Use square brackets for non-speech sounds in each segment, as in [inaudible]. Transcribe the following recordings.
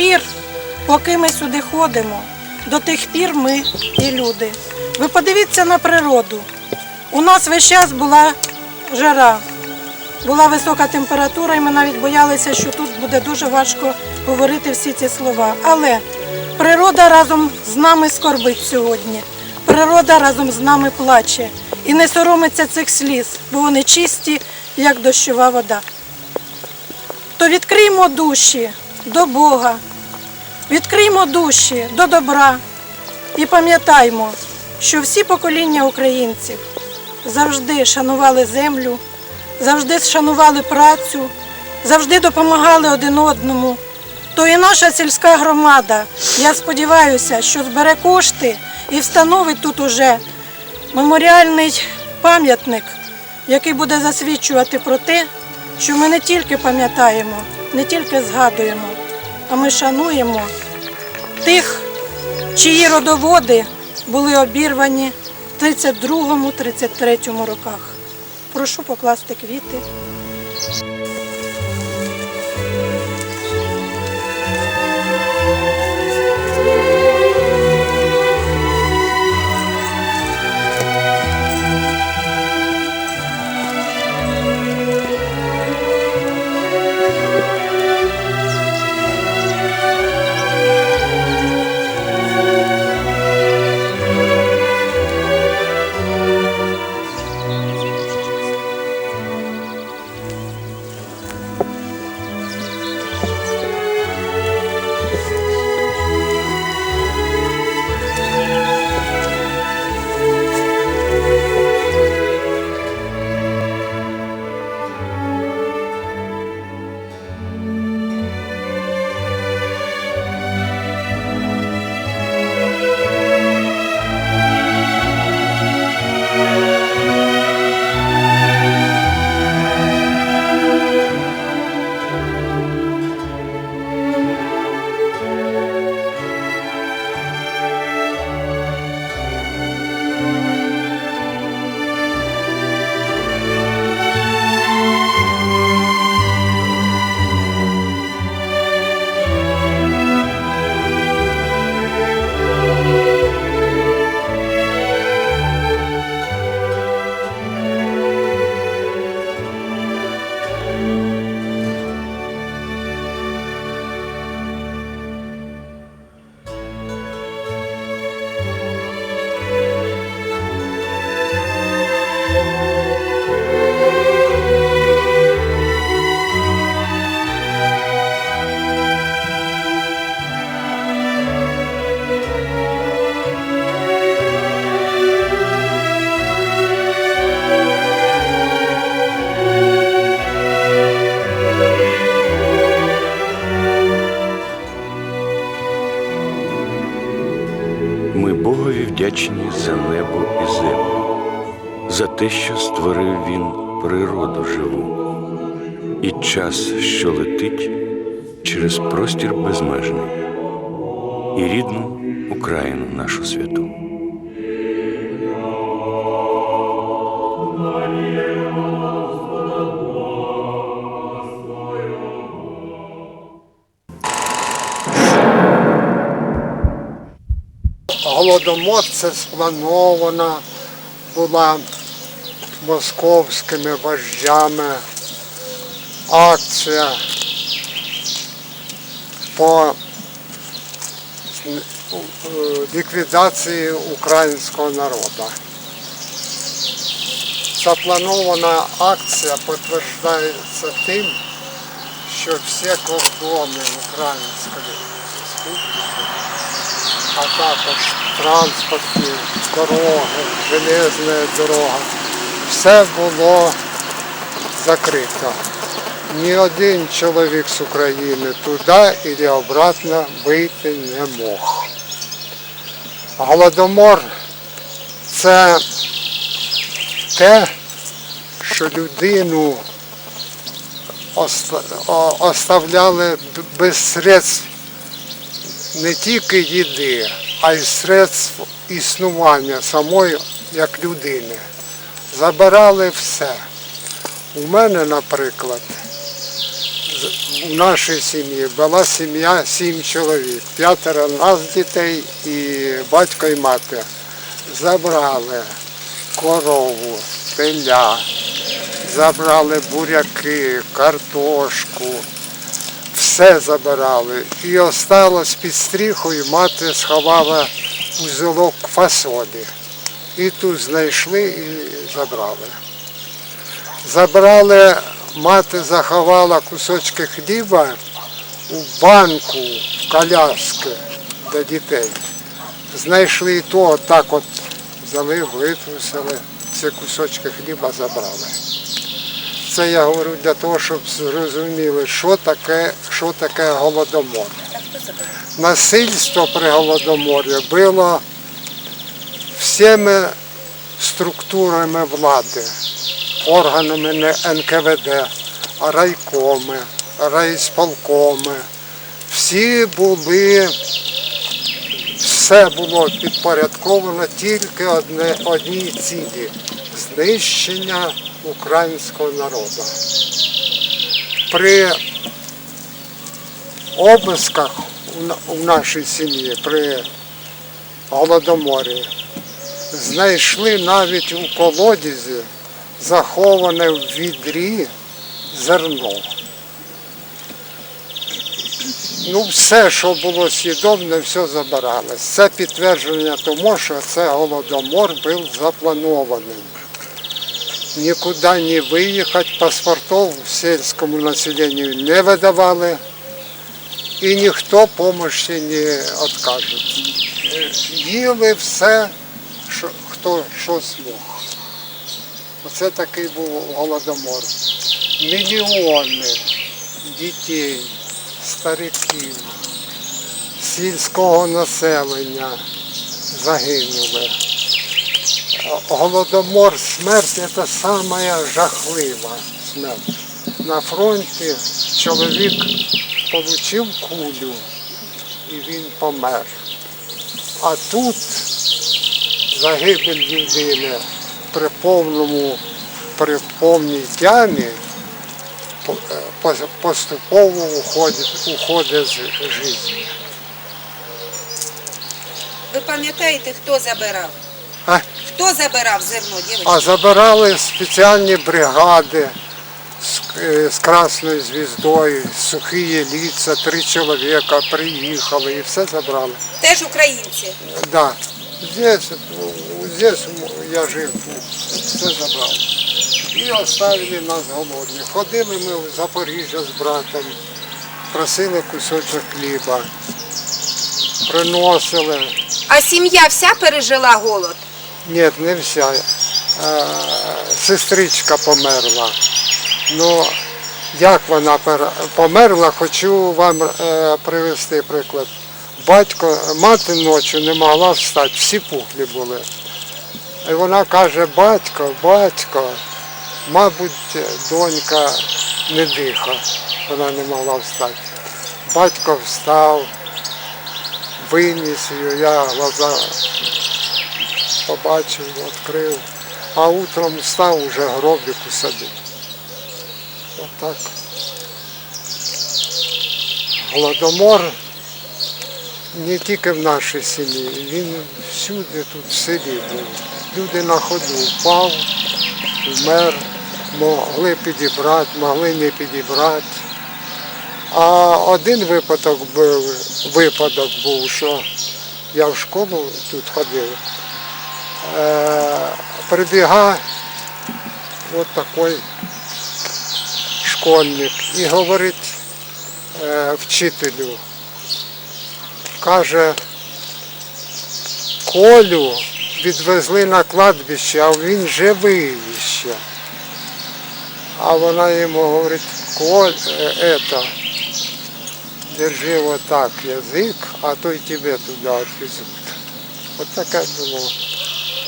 пір, поки ми сюди ходимо, до тих пір ми і люди. Ви подивіться на природу. У нас весь час була жара, була висока температура, і ми навіть боялися, що тут буде дуже важко говорити всі ці слова. Але природа разом з нами скорбить сьогодні. Природа разом з нами плаче і не соромиться цих сліз, бо вони чисті, як дощова вода. То відкриймо душі до Бога, відкриймо душі до добра і пам'ятаймо, що всі покоління українців завжди шанували землю, завжди шанували працю, завжди допомагали один одному. То і наша сільська громада, я сподіваюся, що збере кошти і встановить тут уже меморіальний пам'ятник, який буде засвідчувати про те, що ми не тільки пам'ятаємо, не тільки згадуємо, а ми шануємо тих, чиї родоводи були обірвані в 32-33 роках. Прошу покласти квіти. Час, що летить через простір безмежний, і рідну Україну нашу святу. Голодомор це спланована була московськими вождями акція по е, ліквідації українського народу. Запланована акція підтверджується тим, що всі кордони Української республіки а також транспортні дороги, железна дорога. Все було закрито. Ні один чоловік з України туди і обратно вийти не мог. Голодомор це те, що людину оставляли без средств не тільки їди, а й средств існування самої як людини. Забирали все. У мене, наприклад, у нашій сім'ї була сім'я сім чоловік, п'ятеро нас дітей і батько і мати. Забрали корову, теля, забрали буряки, картошку, все забирали. І осталось під стріхою, мати сховала узелок фасолі. І тут знайшли і забрали. Забрали, мати заховала кусочки хліба у банку, в коляски для дітей. Знайшли і то, так от взяли, витрусили, ці кусочки хліба забрали. Це я говорю для того, щоб зрозуміли, що таке, що таке голодомор. Насильство при голодоморі було всіми структурами влади, органами НКВД, райкоми, райсполкоми. Всі були, все було підпорядковано тільки одне, одній цілі знищення українського народу. При обисках у нашій сім'ї, при голодоморі, знайшли навіть у колодязі заховане в відрі зерно. Ну, все, що було съедобне, все забирали. Це підтвердження тому, що це голодомор був запланований. Нікуди не виїхати, паспортів сільському населенню не видавали і ніхто допомоги не відкаже. Їли все, хто що змог. Оце такий був голодомор. Мільйони дітей, стариків, сільського населення загинули. Голодомор, смерть це сама жахлива смерть. На фронті чоловік отримав кулю і він помер. А тут загибель людини при повному, при повній тямі е, по- поступово уходить, уходить з життя. Ви пам'ятаєте, хто забирав? А? Хто забирав зерно, дівчата? А забирали спеціальні бригади з, е, з Красною звіздою, сухі ліца, три чоловіка приїхали і все забрали. Теж українці. Да. Здесь, здесь я жив, тут, все забрали. І оставили нас голодні. Ходили ми в Запоріжжя з братом, просили кусочок хліба, приносили. А сім'я вся пережила голод? Ні, не вся. Е, Сестричка померла. Ну, як вона померла, хочу вам е, привести приклад. Батько, мати ночі не могла встати, всі пухлі були. І вона каже, батько, батько, мабуть, донька не диха, вона не могла встати. Батько встав, виніс її, я глаза побачив, відкрив, а утром встав, уже гробик усадив. Отак. Голодомор не тільки в нашій сім'ї, він всюди тут в селі був. Люди на ходу впав, вмер, могли підібрати, могли не підібрати. А один випадок був, випадок був, що я в школу тут ходив. Е, прибіга от такий школьник і говорить е, вчителю, каже, Колю відвезли на кладбище, а він живий ще. А вона йому говорить, Коль, е, это, держи вот так язик, а то й тебе туди відвезуть. От таке було.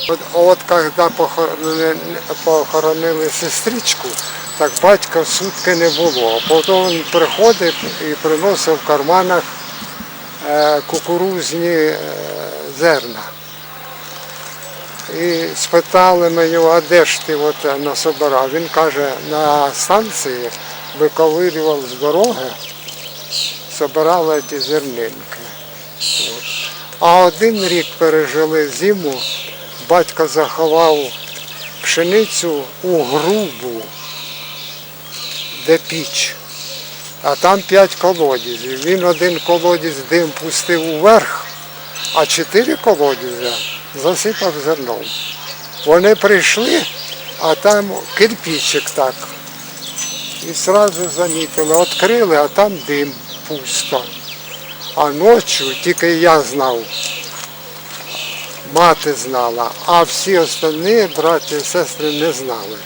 От, от коли похоронили, похоронили сестричку, так батька сутки не було. Потім він приходить і приносив в карманах е, кукурузні е, зерна. І спитали ми його, а де ж ти от насобирав? Він каже, на станції виковирював з дороги, збирали ті зернинки. А один рік пережили зиму, батько заховав пшеницю у грубу, де піч. А там п'ять колодязів. Він один колодязь дим пустив уверх, а чотири колодязя засипав зерном. Вони прийшли, а там кирпичик так. І одразу замітили, відкрили, а там дим пусто. А ночі тільки я знав, мати знала, а всі остальні браті і сестри не знали.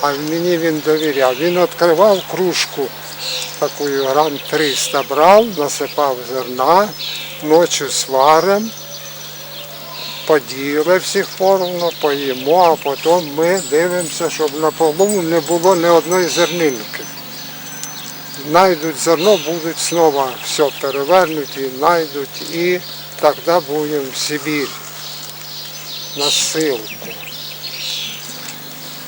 А мені він довіряв. Він відкривав кружку, таку грам 300 брав, насипав зерна, ночі сварим, поділи всіх поровну, поїмо, а потім ми дивимося, щоб на полу не було ні одної зернинки. Найдуть зерно, будуть знову все перевернуті, знайдуть і тоді будемо в Сибір на ссылку.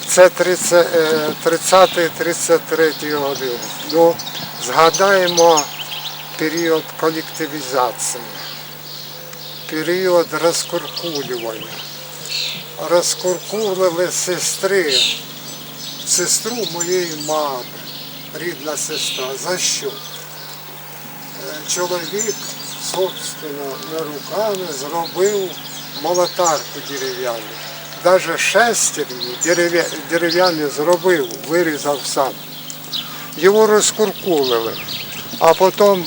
Це е, 30-33 роки. Ну, згадаємо період колективізації, період розкуркулювання. Розкуркулили сестри, сестру моєї мами, рідна сестра. За що? Е, Чоловік, собственно, руками зробив молотарку дерев'яну. Навіть шестерні дерев'яні зробив, вирізав сам. Його розкуркулили, а потім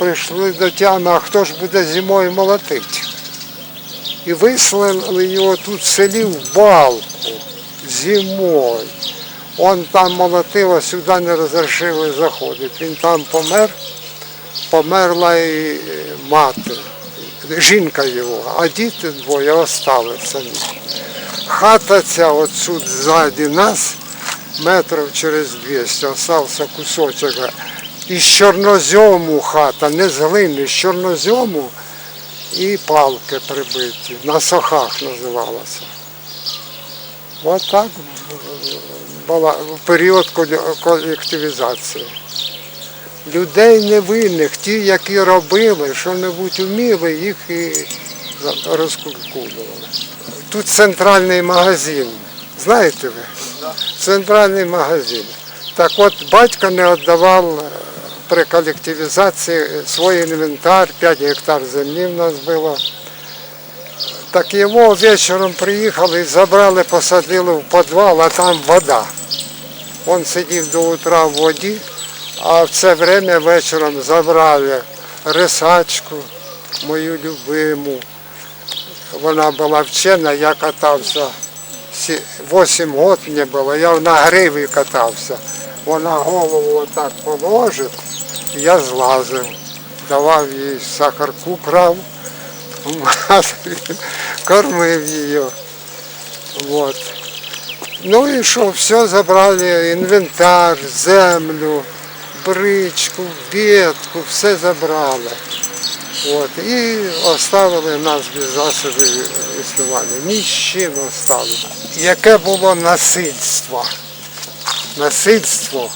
прийшли до тями, а хто ж буде зимою молотити? І вислали його тут в селі в балку зимою. Он там молотив, а сюди не розрішили заходити. Він там помер, померла і е, мати, жінка його, а діти двоє остали. Хата ця отсюд ззаді нас, метрів через 200, остався кусочок. Із чорнозьому хата, не з глини, з чорнозьому і палки прибиті. На сохах називалося. От так була в період колективізації. Людей невинних, ті, які робили, що-небудь вміли, їх і розкулькулювали. Тут центральний магазин. Знаєте ви? Центральний магазин. Так от батько не віддавав е, при колективізації свій інвентар, 5 гектар землі в нас було. Так його вечором приїхали забрали, посадили в підвал, а там вода. Він сидів до утра в воді, а в це время вечором забрали рисачку, мою любиму. Вона була вчена, я катався. Сі- 8 років мені було, я на гриві катався. Вона голову отак положить, я злазив, давав їй сахарку крав, [laughs] кормив її. Вот. Ну і що, все забрали, інвентар, землю, бричку, бітку, все забрали. От, і оставили нас без засобів існування. Ні з оставили. Яке було насильство? Насильство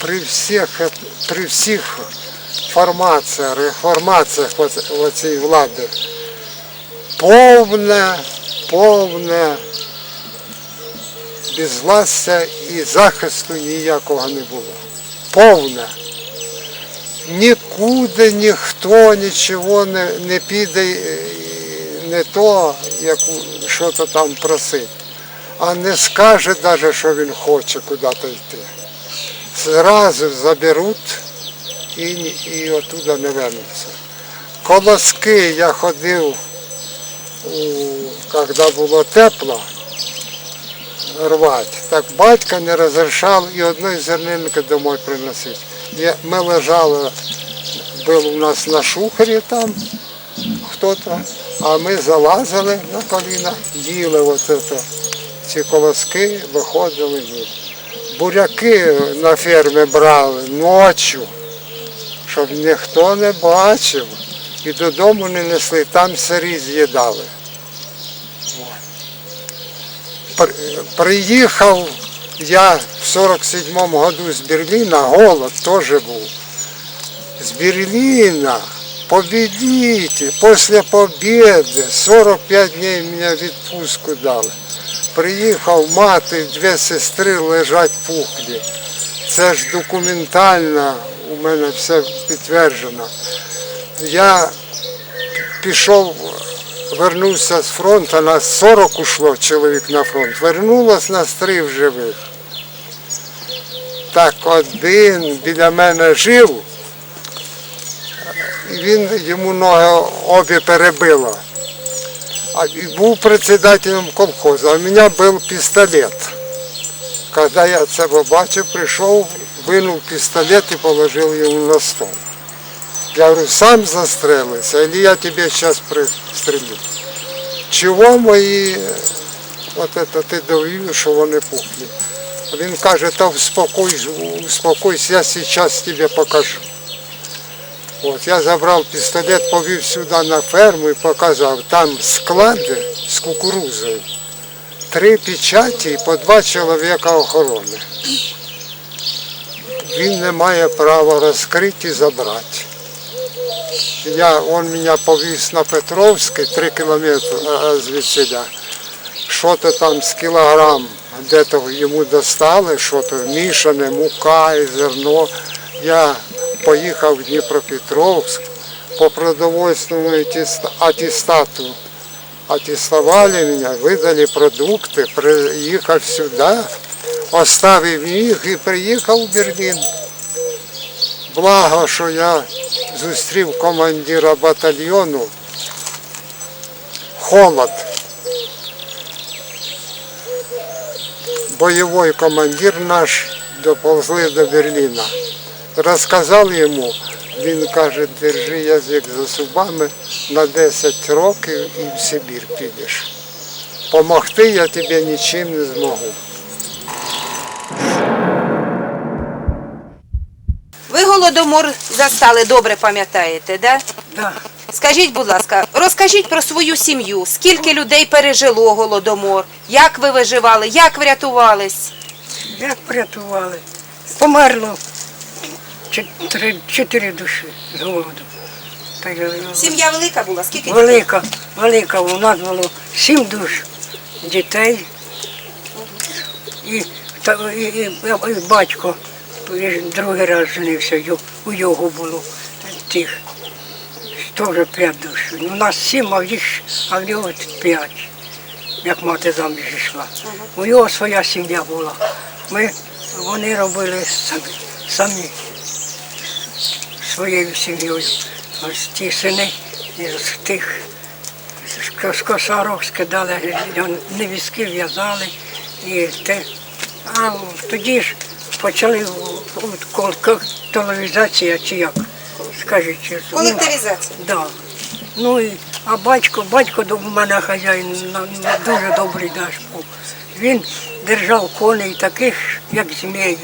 при всіх, при всіх формаціях, реформаціях оц- влади. Повне, повне безвластя і захисту ніякого не було. Повне. Нікуди ніхто нічого не, не піде, е, не то, як що то там просить, а не скаже навіть, що він хоче куди-то йти. Зразу заберуть і, і оттуда не вернуться. Колоски я ходив, коли було тепло, рвати. Так батько не розрішав і одної зернинки домой приносити. Ми лежали, був у нас на шухері там хто-то, а ми залазили на коліна, їли от це, ці колоски, виходили їли. Буряки на фермі брали ночі, щоб ніхто не бачив. І додому не несли, там сирі з'їдали. Приїхав Я в 47-му году з Берліна, голод теж був. З Берліна, победите, після победы, 45 днів мені відпустку дали. Приїхав мати, дві сестри лежать пухлі. Це ж документально, у мене все підтверджено. Я пішов, вернувся з фронту, нас 40 ушло чоловік на фронт. Вернулось нас три в живих. Так один біля мене жив, він йому ноги обі перебило. Був председателем колхозу, а у мене був пістолет. Коли я це побачив, прийшов, винув пістолет і положив йому на стол. Я говорю, сам застрелился, или я тебе сейчас пристрелю. Чого мої, от это ти довів, що вони пухлі. Він каже, та успокойся, успокойся, я сейчас тебе покажу. От, я забрав пістолет, повів сюди на ферму і показав, там склади з кукурузою. Три печаті і по два чоловіка охорони. Він не має права розкрити і забрати. Я, он меня повіз на Петровський, три кілометри е, звідсіля. Що то там з кілограм, де-то йому достали, що то мішане, мука і зерно. Я поїхав в Дніпропетровськ по продовольственному атеста- аттестату. Мене, видали продукти, приїхав сюди, оставив їх і приїхав в Берлін. Благо, що я зустрів командира батальйону Холод. Бойовий командир наш доповзли до Берліна. Розказав йому, він каже, держи язик за зубами на 10 років і в Сибір підеш. Помогти я тобі нічим не зможу. Ви голодомор застали, добре пам'ятаєте, да? Да. Скажіть, будь ласка, розкажіть про свою сім'ю. Скільки людей пережило голодомор? Як ви виживали? Як врятувались? Як врятували? Померло чотири, чотири душі з голоду. Та й, е, Сім'я велика була? Скільки дітей? велика, велика, у нас було сім душ дітей. І, та, і, і, і батько другий раз женився, у його було тих. Теж п'ять душ. У нас сім, а в їх, а в нього п'ять, як мати заміж йшла. У його своя сім'я була. Ми, вони робили самі, самі своєю сім'єю. Ось ті сини з тих з- з косарок скидали, невістки в'язали. І те. А тоді ж почали от кол- кол- колонізація чи як, скажіть. ну, Колективізація. Да. Ну і а батько, батько до мене хазяїн дуже добрий наш був. Він держав коней таких, як змії.